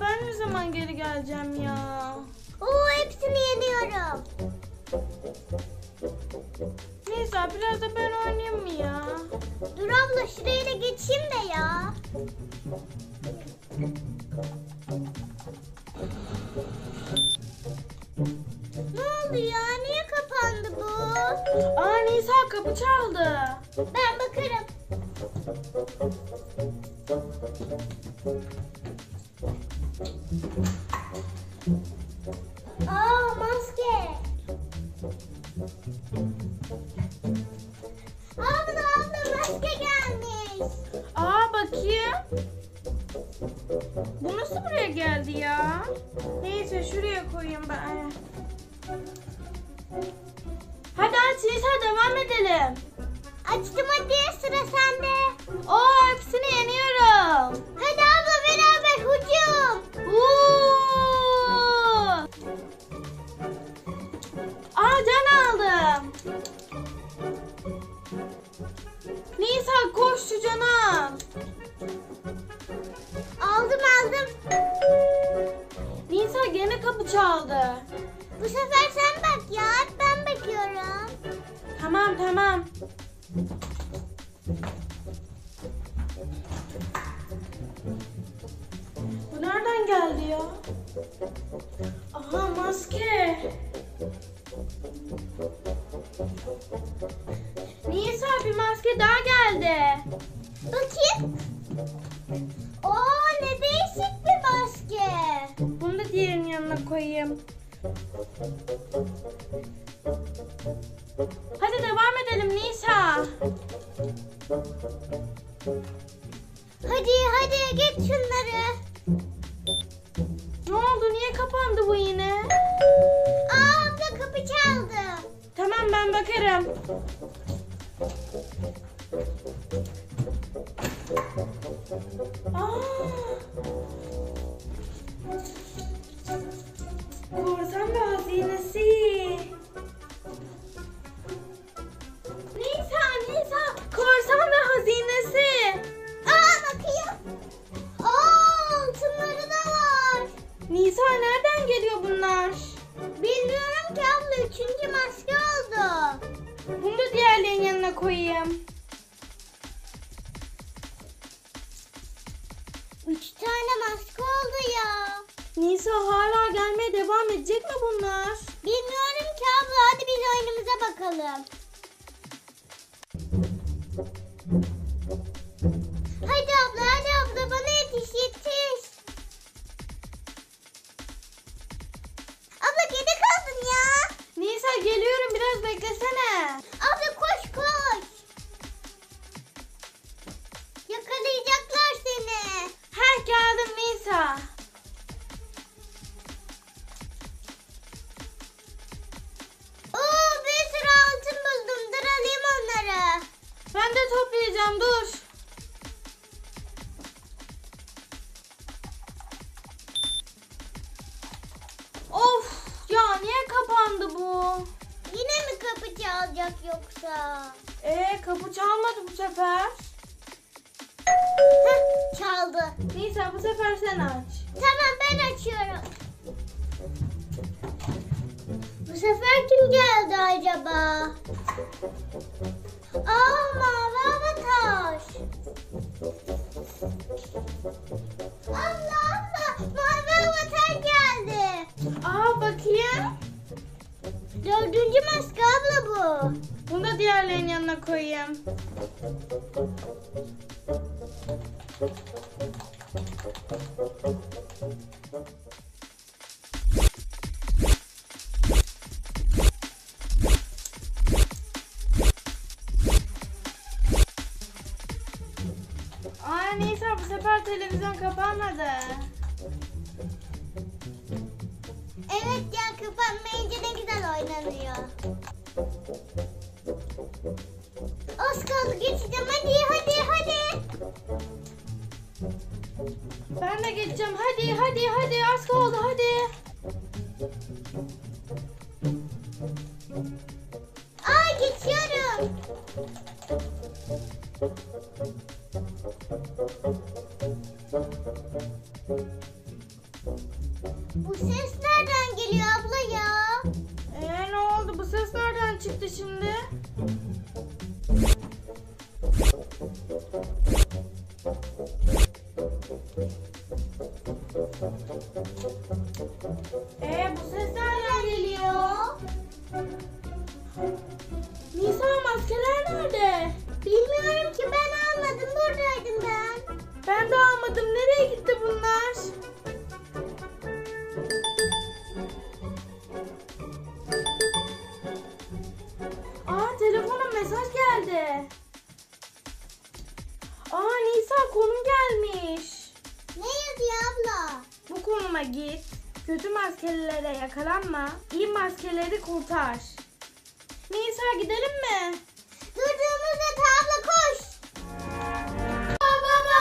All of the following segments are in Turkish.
Ben ne zaman geri geleceğim ya? Oo hepsini yeniyorum. Nisa biraz da ben oynayayım mı ya? Dur abla şuraya da geçeyim de ya. Ne oldu ya? Niye kapandı bu? Aa Nisa kapı çaldı. Ben bakarım. Aa maske. Abla abla maske gelmiş. Aa bakayım. Bu nasıl buraya geldi ya? Neyse şuraya koyayım ben. Hadi aç Nisa devam edelim. Açtım hadi sıra sende. Oo hepsini yeniyorum. Hadi abla beraber hücum. Bu sefer sen bak ya. Ben bakıyorum. Tamam tamam. Bu nereden geldi ya? Aha maske. Nisa bir maske daha geldi. Bakayım. Oo ne değişik bir maske. Bunu da diğerinin yanına koyayım. Hadi devam edelim Nisa. Hadi hadi geç şunları. Ne oldu? Niye kapandı bu yine? Aa abla kapı çaldı. Tamam ben bakarım. Aa! Üç tane maske oldu ya. Nisa hala gelmeye devam edecek mi bunlar? Bilmiyorum ki abla hadi biz oyunumuza bakalım. Hadi abla hadi abla bana yetiş yetiş. Abla geri kaldın ya. Nisa geliyorum biraz beklesene. Geldim Nisa. Oo bir sürü altın buldum. Dur alayım onları. Ben de toplayacağım dur. Of ya niye kapandı bu? Yine mi kapı çalacak yoksa? Ee kapı çalmadı bu sefer. Heh çaldı. Nisa bu sefer sen aç. Tamam ben açıyorum. Bu sefer kim geldi acaba? Aa mavi avatar. Allah Allah mavi avatar geldi. Aa bakayım. Dördüncü maske abla bu. Bunu da diğerlerinin yanına koyayım. Aa Nisa bu sefer televizyon kapanmadı. Evet ya kapanmayınca ne güzel oynanıyor. Bu ses nereden geliyor abla ya? Ee ne oldu? Bu ses nereden çıktı şimdi?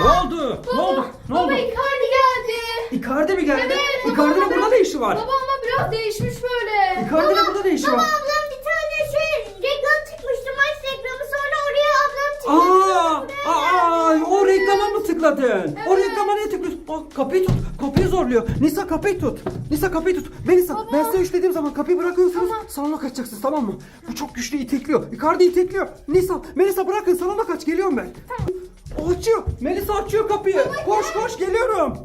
Ne oldu? Ne oldu? Ne oldu? Icardi geldi. Icardi mi geldi? Evet, Icardi'nin baba, burada ne işi var? Baba ama biraz değişmiş böyle. Icardi'nin burada ne işi Baba var? ablam bir tane şey reklam çıkmıştı maç reklamı sonra oraya ablam çıkmıştı. Aa, aa, o reklama mı tıkladın? O reklama niye tıklıyorsun? Aa, kapıyı tut. Kapıyı zorluyor. Nisa kapıyı tut. Nisa kapıyı tut. Melisa Baba. ben size üç dediğim zaman kapıyı bırakıyorsunuz. Salona kaçacaksınız tamam mı? Bu çok güçlü itekliyor. Icardi itekliyor. Nisa, Melisa bırakın salona kaç geliyorum ben. O açıyor. Melisa açıyor kapıyı. Koş koş geliyorum.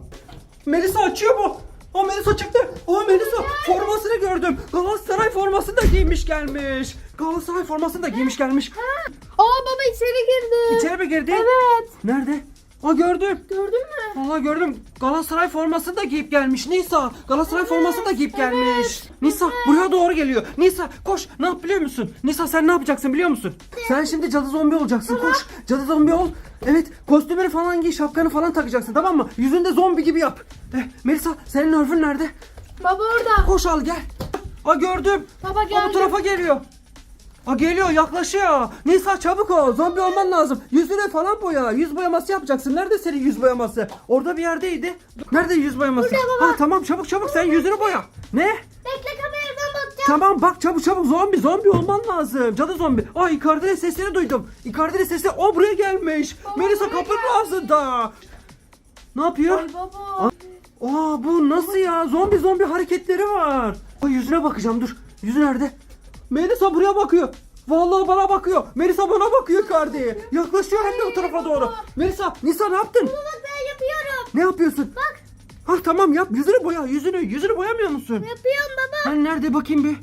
Melisa açıyor bu. Aa Melisa çıktı. Aa Melisa formasını gördüm. Galatasaray formasını da giymiş gelmiş. Galatasaray formasını da giymiş gelmiş. Aa baba içeri girdi. İçeri mi girdi? Evet. Nerede? Aa gördüm. Gördün mü? Vallahi gördüm. Galatasaray formasını da giyip gelmiş. Nisa Galatasaray formasını da giyip gelmiş. Nisa buraya doğru geliyor. Nisa koş. Ne yap biliyor musun? Nisa sen ne yapacaksın biliyor musun? Sen şimdi cadı zombi olacaksın. Koş. Cadı zombi ol. Evet kostümünü falan giy şapkanı falan takacaksın tamam mı? Yüzünde zombi gibi yap. Eh, Melisa senin örfün nerede? Baba orada. Koş al gel. Aa gördüm. Baba Aa, bu tarafa geliyor. Aa geliyor yaklaşıyor. Nisa çabuk ol. Zombi olman lazım. Yüzüne falan boya. Yüz boyaması yapacaksın. Nerede senin yüz boyaması? Orada bir yerdeydi. Nerede yüz boyaması? Burada baba. Ha tamam çabuk çabuk sen yüzünü boya. Ne? Bekle kameradan bakacağım. Tamam bak çabuk çabuk zombi zombi olman lazım. Cadı zombi. Aa Icardi'nin sesini duydum. Icardi'nin sesi o buraya gelmiş. Melisa buraya kapının ağzında. Ne yapıyor? Ay baba. Aa, Aa bu nasıl ya? Zombi zombi hareketleri var. Ay yüzüne bakacağım dur. Yüzü nerede? Melisa buraya bakıyor. Vallahi bana bakıyor. Melisa bana bakıyor kardeşi. Yaklaşıyor hem de o tarafa doğru. Melisa, Nisa ne yaptın? Bak ben yapıyorum. Ne yapıyorsun? Bak Ha tamam yap. Yüzünü boya. Yüzünü. Yüzünü boyamıyor musun? yapıyorum baba. Hani nerede bakayım bir.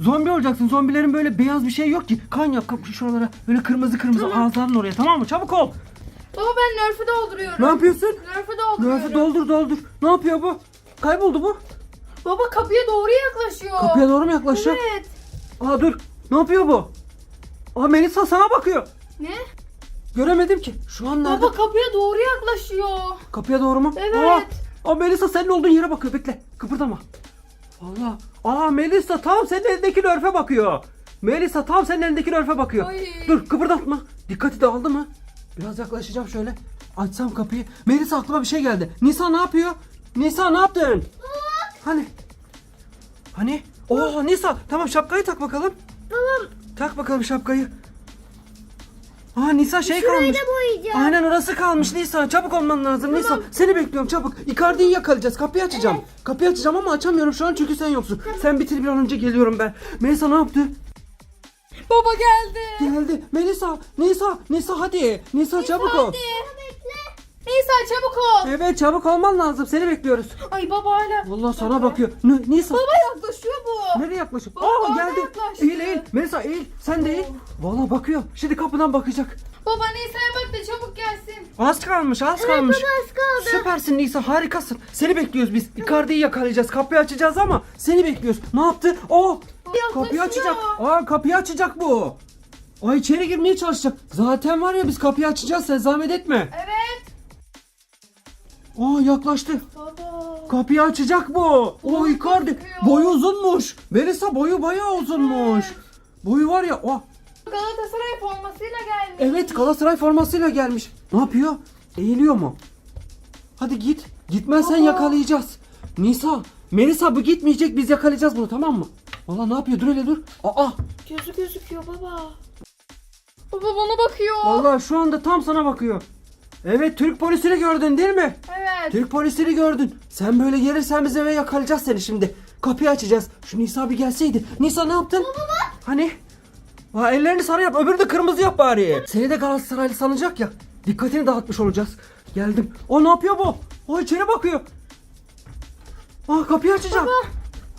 Zombi olacaksın. Zombilerin böyle beyaz bir şey yok ki. Kan yap kapı şuralara. Böyle kırmızı kırmızı ağızlarının oraya. Tamam mı? Çabuk ol. Baba ben nerf'ü dolduruyorum. Ne yapıyorsun? Nerf'ü dolduruyorum. Nerf'i doldur doldur. Ne yapıyor bu? Kayboldu bu. Baba kapıya doğru yaklaşıyor. Kapıya doğru mu yaklaşacak? Evet. Aa dur. Ne yapıyor bu? Aa Melisa sana bakıyor. Ne? Göremedim ki. Şu an nerede? Baba kapıya doğru yaklaşıyor. Kapıya doğru mu? Evet. Aa, aa Melisa senin olduğun yere bakıyor. Bekle. Kıpırdama. Allah. Aa Melisa tam senin elindeki örfe bakıyor. Melisa tam senin elindeki örfe bakıyor. Ay. Dur kıpırdatma. Dikkati dağıldı mı? Biraz yaklaşacağım şöyle. Açsam kapıyı. Melisa aklıma bir şey geldi. Nisa ne yapıyor? Nisa ne yaptın? Hani? Hani? Oo Nisa tamam şapkayı tak bakalım. Tamam. Tak bakalım şapkayı. Aa Nisa şey Şurayı kalmış. da boyayacağım. Aynen orası kalmış Nisa. Çabuk olman lazım Nisa. Seni bekliyorum çabuk. Icardi'yi yakalayacağız. Kapıyı açacağım. Kapıyı açacağım ama açamıyorum şu an çünkü sen yoksun. Sen bitir bir an önce geliyorum ben. Melisa ne yaptı? Baba geldi. Geldi. Melisa, Nisa, Nisa hadi. Nisa çabuk ol. Hadi. Nisa çabuk ol. Evet çabuk olman lazım. Seni bekliyoruz. Ay baba hala. Vallahi sana bakıyor. Ne, Nisa. Baba yaklaşıyor bu. Nereye yaklaşıp? Baba, Aa geldi. yaklaştı. Eğil eğil. Melisa eğil. Sen de eğil. Vallahi bakıyor. Şimdi kapıdan bakacak. Baba Nisa'ya bak da çabuk gelsin. Az kalmış, az kalmış. baba, az kaldı. Süpersin Nisa, harikasın. Seni bekliyoruz biz. Icardi'yi yakalayacağız, kapıyı açacağız ama seni bekliyoruz. Ne yaptı? O kapıyı Yaklaşıyor. açacak. Aa kapıyı açacak bu. Ay içeri girmeye çalışacak. Zaten var ya biz kapıyı açacağız sen zahmet etme. Evet. Aa yaklaştı. Baba. Kapıyı açacak bu. O Icardi. Boyu uzunmuş. Melisa boyu bayağı uzunmuş. Boyu var ya. Oh. Galatasaray formasıyla gelmiş. Evet Galatasaray formasıyla gelmiş. Ne yapıyor? Eğiliyor mu? Hadi git. Gitmezsen Baba. yakalayacağız. Nisa, Melisa bu gitmeyecek biz yakalayacağız bunu tamam mı? Valla ne yapıyor? Dur hele dur. Aa, Gözü gözüküyor baba. Baba bana bakıyor. valla şu anda tam sana bakıyor. Evet Türk polisini gördün değil mi? Evet. Türk polisini gördün. Sen böyle gelirsen biz eve yakalayacağız seni şimdi. Kapıyı açacağız. Şu Nisa bir gelseydi. Nisa ne yaptın? Hani? Aa, ellerini sarı yap öbürü de kırmızı yap bari. Seni de Galatasaraylı sanacak ya. Dikkatini dağıtmış olacağız. Geldim. O ne yapıyor bu? O içeri bakıyor. Aa kapıyı açacak.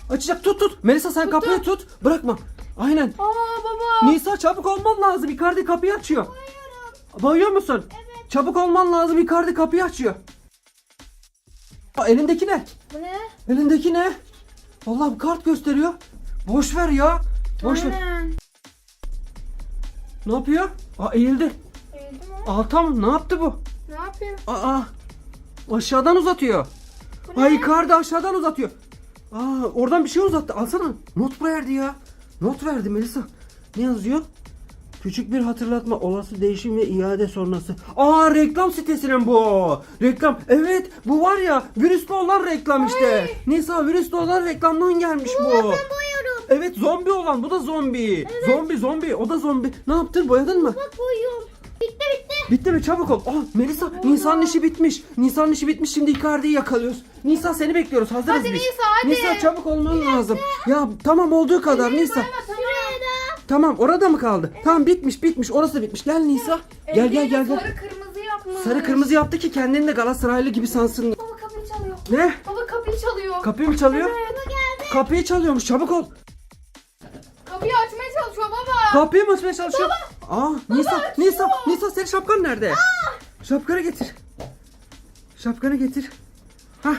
Açacak tut tut. Melisa sen kapıyı tut. Bırakma. Aynen. Aa baba. Nisa çabuk olman lazım. Icardi kapıyı açıyor. Bayıyor musun? Evet. Çabuk olman lazım. Icardi kapıyı açıyor. Aa, elindeki ne? Bu ne? Elindeki ne? Vallahi bu kart gösteriyor. Boş ver ya. Boş ver. Aynen. Ne yapıyor? Aa eğildi. Eğildi mi? Aa tam ne yaptı bu? Ne yapıyor? Aa aşağıdan uzatıyor. Bu? Ay Icardi aşağıdan uzatıyor. Aa oradan bir şey uzattı. Alsana. Not verdi ya. Not verdi Melisa. Ne yazıyor? Küçük bir hatırlatma olası değişim ve iade sonrası. Aa reklam sitesinin bu. Reklam. Evet bu var ya virüslü olan reklam işte. Nisa virüslü olan reklamdan gelmiş bu. Boyuyorum. Evet zombi olan bu da zombi. Zombi zombi o da zombi. Ne yaptın boyadın mı? Bak boyuyorum. Bitti bitti. Bitti mi? Çabuk ol. Aa Melisa Nisan'ın işi bitmiş. Nisan'ın işi bitmiş. Şimdi Icardi'yi yakalıyoruz. Nisa seni bekliyoruz. Hazırız Hadi biz. Nisa, hadi. Nisa çabuk olman lazım. Ya tamam olduğu kadar Nisa. Şuraya Tamam orada mı kaldı? Tamam bitmiş bitmiş. Orası bitmiş. Gel Nisa. Gel gel gel gel. Sarı kırmızı yapmış. Sarı kırmızı yaptı ki kendini de Galatasaraylı gibi sansın. Baba kapıyı çalıyor. Ne? Baba kapıyı çalıyor. Kapıyı mı çalıyor? Evet. Kapıyı çalıyormuş. Çabuk ol. Kapıyı açmaya çalışıyor baba. Kapıyı mı açmaya çalışıyor? Aa Nisa açıyor. Nisa Nisa senin şapkan nerede? Şapkanı getir. Şapkanı getir. Hah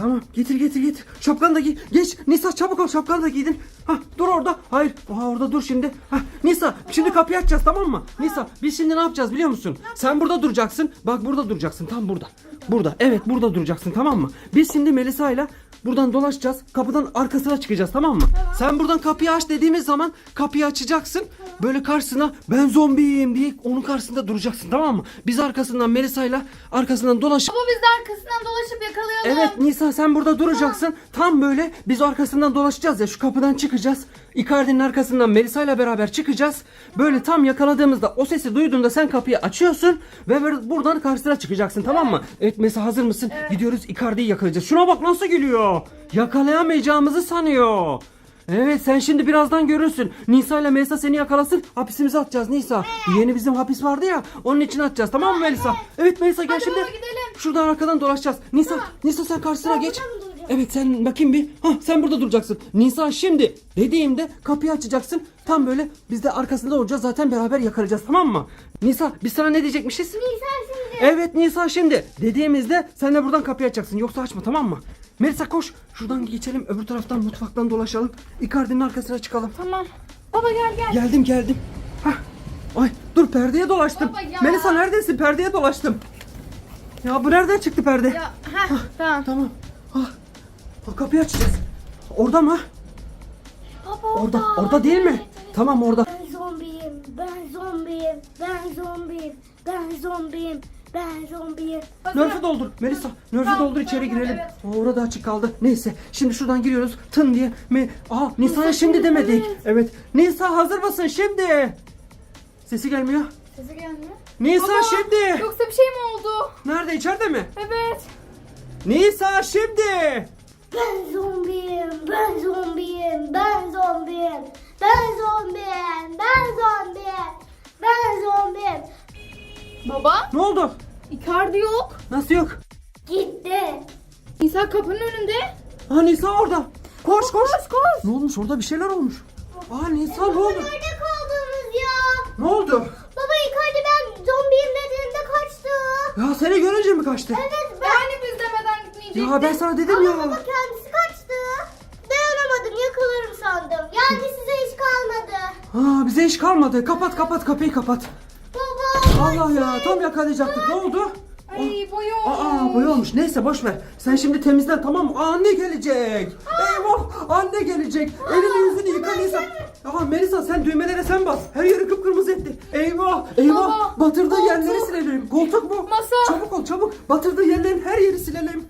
tamam getir getir getir. Şapkanı da giy. Geç Nisa çabuk ol şapkanı da giydin. Hah dur orada. Hayır. Aa, orada dur şimdi. Hah Nisa şimdi kapıyı açacağız tamam mı? Nisa biz şimdi ne yapacağız biliyor musun? Sen burada duracaksın. Bak burada duracaksın tam burada. Burada evet burada duracaksın tamam mı? Biz şimdi Melisa ile Buradan dolaşacağız. Kapıdan arkasına çıkacağız tamam mı? Sen buradan kapıyı aç dediğimiz zaman kapıyı açacaksın. Böyle karşısına ben zombiyim diye onun karşısında duracaksın tamam mı? Biz arkasından Melisa'yla arkasından dolaşıp Baba biz de arkasından dolaşıp yakalayalım. Evet Nisa sen burada duracaksın. Tam böyle biz arkasından dolaşacağız ya şu kapıdan çıkacağız. Icardi'nin arkasından Melisa ile beraber çıkacağız. Böyle tam yakaladığımızda o sesi duyduğunda sen kapıyı açıyorsun ve buradan karşısına çıkacaksın tamam mı? Evet Melisa hazır mısın? Gidiyoruz Icardi'yi yakalayacağız. Şuna bak nasıl gülüyor. Yakalayamayacağımızı sanıyor. Evet sen şimdi birazdan görürsün. Nisa ile Melisa seni yakalasın. Hapisimize atacağız Nisa. Yeni bizim hapis vardı ya. Onun için atacağız tamam mı Melisa? Evet Melisa gel Hadi şimdi. baba, gidelim. Şuradan arkadan dolaşacağız. Nisa, Nisa sen karşısına geç. Evet sen bakayım bir. Ha sen burada duracaksın. Nisa şimdi dediğimde kapıyı açacaksın. Tam böyle biz de arkasında olacağız. Zaten beraber yakalayacağız tamam mı? Nisa biz sana ne diyecekmişiz? Nisan şimdi. Evet Nisa şimdi. Dediğimizde sen de buradan kapıyı açacaksın. Yoksa açma tamam mı? Melisa koş. Şuradan geçelim. Öbür taraftan mutfaktan dolaşalım. Icardi'nin arkasına çıkalım. Tamam. Baba gel gel. Geldim geldim. Hah. Ay dur perdeye dolaştım. Baba ya. Melisa neredesin? Perdeye dolaştım. Ya bu nereden çıktı perde? Ya heh, tamam. Tamam. Ah. Ah, kapıyı açacağız. Orada mı? Baba Orada. Orada değil mi? Tamam orada. Ben zombiyim. Ben zombiyim. Ben zombiyim. Ben zombiyim. Ben zombiyim. Nörfü doldur. Melisa, nörfü Tamam, doldur içeri tamam, girelim. evet. Orada açık kaldı. Neyse. Şimdi şuradan giriyoruz. Tın diye. Me Aa, Nisa'ya şimdi demedik. Evet. Nisa hazır mısın şimdi? Sesi gelmiyor. Sesi gelmiyor. Nisa Baba, şimdi. Yoksa bir şey mi oldu? Nerede? İçeride mi? Evet. Nisa şimdi. Ben zombiyim. Ben zombiyim. Ben zombiyim. Baba, Ne oldu? Icardi yok. Nasıl yok? Gitti. Nisa kapının önünde. Aa Nisa orada. Koş koş. Koş koş. Ne olmuş? Orada bir şeyler olmuş. Aa Nisa ne oldu? Nerede kaldınız ya? Ne oldu? Baba Icardi ben zombiyim dediğinde kaçtı. Ya seni görünce mi kaçtı? Evet ben. Yani biz demeden gitmeyecektik. Ya ben sana dedim ya. Ama baba kendisi kaçtı. Dayanamadım yakalarım sandım. Yani size hiç kalmadı. Aa bize iş kalmadı. Kapat kapat kapıyı kapat. Allah ya tam yakalayacaktık. Ne oldu? Ay boyu. Aa boy olmuş. Neyse boş ver. Sen şimdi temizlen tamam mı? Aa, anne gelecek. Eyvah anne gelecek. Elini yüzünü yıka Nisa. Aa Melisa sen düğmelere sen bas. Her yeri kıpkırmızı etti. Eyvah eyvah. Baba, Batırdığı koltuk. yerleri silelim. Koltuk mu? Masa. Çabuk ol çabuk. Batırdığı yerlerin her yeri silelim.